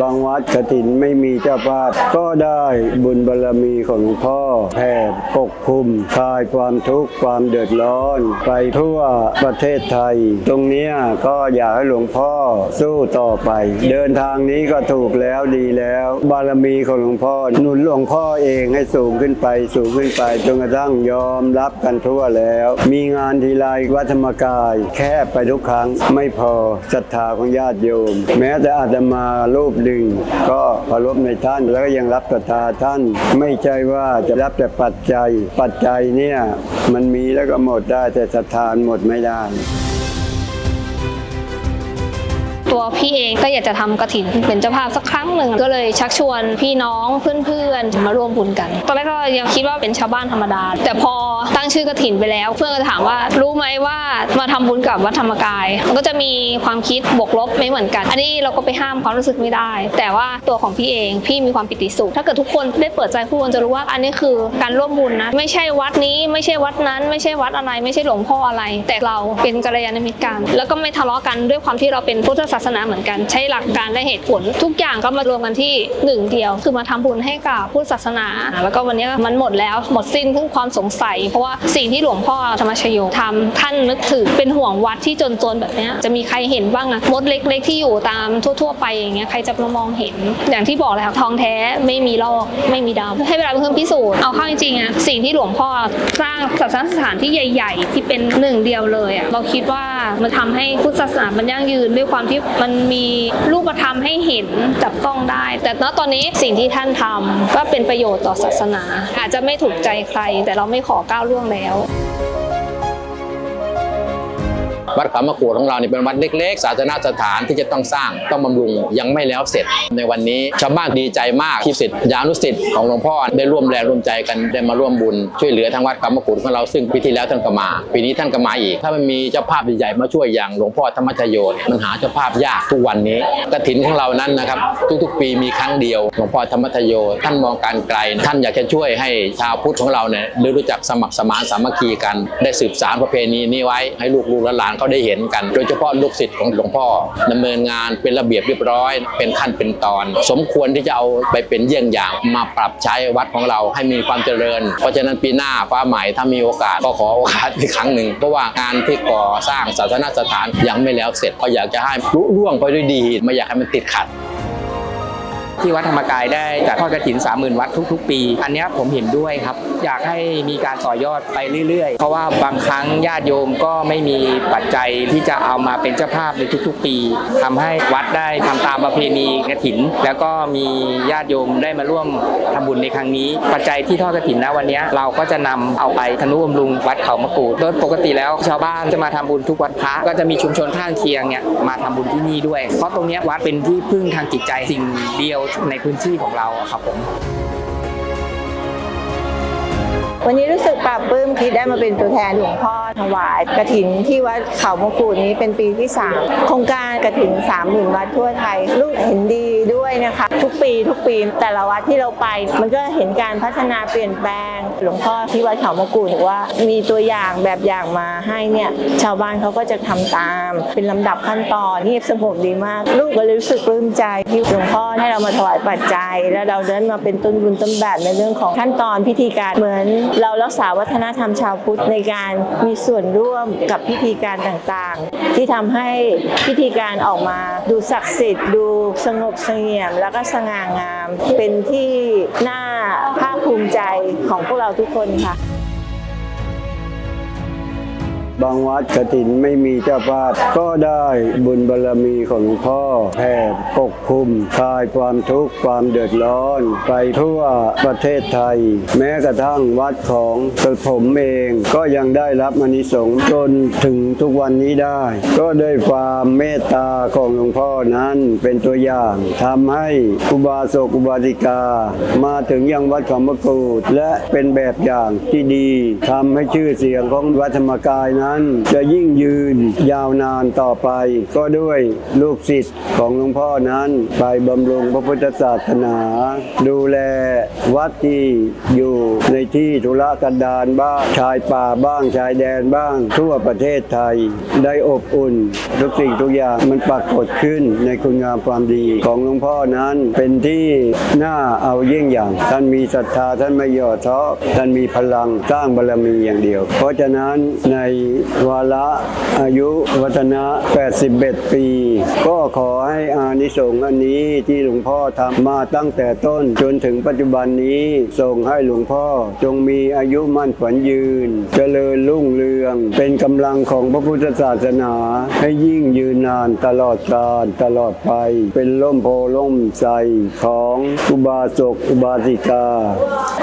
บางวัดกฐินไม่มีเจ้าภาพก็ได้บุญบารรมีของหลวงพ่อแผ่ปกคลุมคลายความทุกข์ความเดือดร้อน ไปทั่วประเทศไทย ตรงนี้ก็อยากให้หลวงพ่อสู้ต่อไป เดินทางนี้ก็ถูกแล้วดีแล้ว บารมีของหลวงพ่อหนุนหลวงพ่อเองให้สูงขึ้นไปสูงขึ้นไปจนกระทั่งยอมรับกันทั่วแล้ว มีงานทีไรวัดธรรมกาย แคบไปทุกครั้งไม่พอศรัทธาของญาติโยม แม้แต่อาตมารูปหนึ่ง ก็เคารพในท่านแล้วก็ยังรับศรัทธาท่าน ไม่ใช่ว่าจะรับแต่ปัจจัย ปัจจัยเนี่ยมันมีแล้วก็หมดได้แต่ศรัทธาหมดไม่ได้ ตัวพี่เองก็อยากจะทำกระถินเป็นเจ้าภาพสักครั้งหนึ่งก็เลยชักชวนพี่น้องเพื่อนๆมาร่วมบุญกัน ตอนแรกก็ยังคิดว่าเป็นชาวบ้านธรรมดา แต่พอตั้งชื่อกระถินไปแล้ว เพื่อนก็ถามว่ารู้ไหมว่ามาทำบุญกับวัดธรรมกาย มันก็จะมีความคิดบวกลบไม่เหมือนกัน อันนี้เราก็ไปห้ามความรู้สึกไม่ได้ แต่ว่าตัวของพี่เองพี่มีความปิติสุขถ้าเกิดทุกคนได้เปิดใจพูดกันจะรู้ว่าอันนี้คือการร่วมบุญนะไม่ใช่วัดนี้ไม่ใช่วัดนั้น ไม่ใช่วัดอะไรไม่ใช่หลวงพ่ออะไร แต่เราเป็นกัลยาณมิตรกันแล้วก็ไม่ทะเลาะกันด้วยความที่เราเป็นพุทธศาสนาเหมือนกันใช้หลักการและเหตุผล ทุกอย่างก็มารวมกันที่หนึ่งเดียว คือมาทำบุญให้กับพุทธศาสนา แล้วก็วันนี้มันหมดแล้วหมดสิ้นทุกความสงสัย เพราะว่าสิ่งที่หลวงพ่อธรรมชโยทำท่านนึกถึงเป็นห่วงวัดที่จนๆแบบนี้จะมีใครเห็นบ้างอะมดเล็ก ๆ ที่อยู่ตามทั่ว ๆ ไปอย่างเงี้ยใครจะมามองเห็น อย่างที่บอกเลยค่ะทองแท้ไม่มีลอกไม่มีดำให้เวลาเป็นเครื่องพิสูจน์เอาเข้าจริงๆอะสิ่งที่หลวงพ่อสร้างศาสนสถานที่ใหญ่ ๆ ที่เป็นหนึ่งเดียวเลยอะเราคิดว่ามันทำให้พุทธศาสนามันยั่งยืนด้วยความที่มันมีรูปธรรมให้เห็นจับต้องได้ แต่ณตอนนี้สิ่งที่ท่านทำก็เป็นประโยชน์ต่อศาสนา อาจจะไม่ถูกใจใคร แต่เราไม่ขอก้าวล่วงแล้ว วัดเขามะกรูดของเราเนี่ยเป็นวัดเล็ก ๆ ศาสนสถานที่จะต้องสร้างต้องบำรุงยังไม่แล้วเสร็จ ในวันนี้ชาวบ้านดีใจมากที่ศิษยานุศิษย์ของหลวงพ่อได้ร่วมแรงร่วมใจกันได้มาร่วมบุญช่วยเหลือทางวัดเขามะกรูดของเราซึ่งปีที่แล้วท่านก็มา ปีนี้ท่านก็มาอีก ถ้ามันมีเจ้าภาพใหญ่ๆมาช่วยอย่างหลวงพ่อธรรมชโยนมันหาเจ้าภาพยากทุกวันนี้กฐินของเรานั้นนะครับทุกๆ ปีมีครั้งเดียวหลวงพ่อธรรมชโยท่านมองการไกล ท่านอยากจะช่วยให้ชาวพุทธของเราเนี่ยรู้จักสมัครสมานสามัคคีกันได้สืบสานประเพณีนี้ไว้ให้ลูกๆหลานเขาได้เห็นกัน โดยเฉพาะลูกศิษย์ของหลวงพ่อดำเนินงานเป็นระเบียบเรียบร้อย เป็นขั้นเป็นตอน สมควรที่จะเอาไปเป็นเยี่ยงอย่างมาปรับใช้วัดของเราให้มีความเจริญ เพราะฉะนั้นปีหน้าฟ้าใหม่ถ้ามีโอกาสก็ขอโอกาสอีกครั้งหนึ่งเพราะว่างานที่ก่อสร้างศาสนสถานยังไม่แล้วเสร็จก็อยากจะให้รุ่ร่วงไปด้วยดี ไม่อยากให้มันติดขัด ที่วัดธรรมกายได้จัดทอดกระถิน 30,000 วัดทุก ๆ ปี อันนี้ผมเห็นด้วยครับ อยากให้มีการต่อยอดไปเรื่อย ๆ เพราะว่าบางครั้งญาติโยมก็ไม่มีปัจจัยที่จะเอามาเป็นเจ้าภาพในทุก ๆ ปีทำให้วัดได้ทำตามประเพณีกระถิน แล้วก็มีญาติโยมได้มาร่วมทำบุญในครั้งนี้ ปัจจัยที่ทอดกระถินนะวันนี้เราก็จะนำเอาไปทนุบำรุงวัดเขามะกูดโดยปกติแล้วชาวบ้านจะมาทำบุญทุกวันพระก็จะมีชุมชนข้างเคียงเนี่ยมาทำบุญที่นี่ด้วย เพราะตรงนี้วัดเป็นที่พึ่งทางจิตใจสิ่งเดียวในพื้นที่ของเราอะครับผม วันนี้รู้สึกปลาบปลื้มที่ได้มาเป็นตัวแทนหลวงพ่อถวายกระถินที่วัดเขามงกุฎนี้เป็นปีที่ 3 โครงการกระถิน3 0,000วัดทั่วไทย ลูกเห็นดีด้วยนะคะ ทุกปีทุกปีแต่ละวัดที่เราไป มันก็เห็นการพัฒนาเปลี่ยนแปลง หลวงพ่อที่วัดเขามงกุฎบอว่ามีตัวอย่างแบบอย่างมาให้เนี่ยชาวบ้านเขาก็จะทำตาม เป็นลำดับขั้นตอนที่สงบดีมาก ลูกก็เลยรู้สึกปลื้มใจที่หลวงพ่อให้เรามาถวายปัจจัย แล้วเราได้มาเป็นต้นบุญต้นแบบในเรื่องของขั้นตอนพิธีการเหมือนเรารักษาวัฒนธรรมชาวพุทธในการมีส่วนร่วมกับพิธีการต่างๆ ที่ทำให้พิธีการออกมาดูศักดิ์สิทธิ์ดูสงบเสงี่ยม แล้วก็สง่างาม เป็นที่น่าภาคภูมิใจของพวกเราทุกคนค่ะ บางวัดกฐินไม่มีเจ้าภาพก็ได้บุญบารรมีของหลวงพ่อแผ่ปกคลุมคลายความทุกข์ความเดือดร้อน ไปทั่วประเทศไทย แม้กระทั่งวัดของกระผมเองก็ยังได้รับอานิสงส์จนถึงทุกวันนี้ได้ ก็ด้วยความเมตตาของหลวงพ่อนั้นเป็นตัวอย่างทำให้อุบาสกอุบาสิกา มาถึงยังวัดเขามะกรูดและเป็นแบบอย่างที่ดีทำให้ชื่อเสียงของวัดธรรมกายนั้นนั้นจะยิ่งยืนยาวนานต่อไป ก็ด้วยลูกศิษย์ของหลวงพ่อนั้นไปบำรุงพระพุทธศาสนา ดูแลวัดที่อยู่ในที่ธุรกันดารบ้างชายป่าบ้างชายแดนบ้าง ทั่วประเทศไทย ได้อบอุ่นทุกสิ่งทุกอย่างมันปรากฏขึ้นในคุณงามความดีของหลวงพ่อนั้นเป็นที่น่าเอาเยี่ยงอย่าง ท่านมีศรัทธาท่านไม่ย่อท้อท่านมีพลังสร้างบารมีอย่างเดียว เพราะฉะนั้นในวาระอายุวัฒนะ 81 ปี ก็ขอให้อานิสงส์อันนี้ที่หลวงพ่อทำมาตั้งแต่ต้นจนถึงปัจจุบันนี้ส่งให้หลวงพ่อจงมีอายุมั่นขวัญยืน เจริญรุ่งเรือง เป็นกำลังของพระพุทธศาสนา ให้ยิ่งยืนนานตลอดกาลตลอดไป เป็นล่มโพล่มใสของอุบาสกอุบาสิกา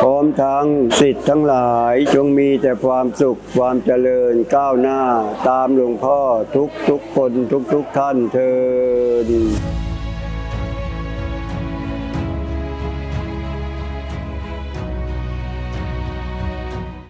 พร้อมทั้งสิทธิ์ทั้งหลายจงมีแต่ความสุขความเจริญกาวหน้า ตามหลวงพ่อทุกทุกคนทุกทุกท่านเธอ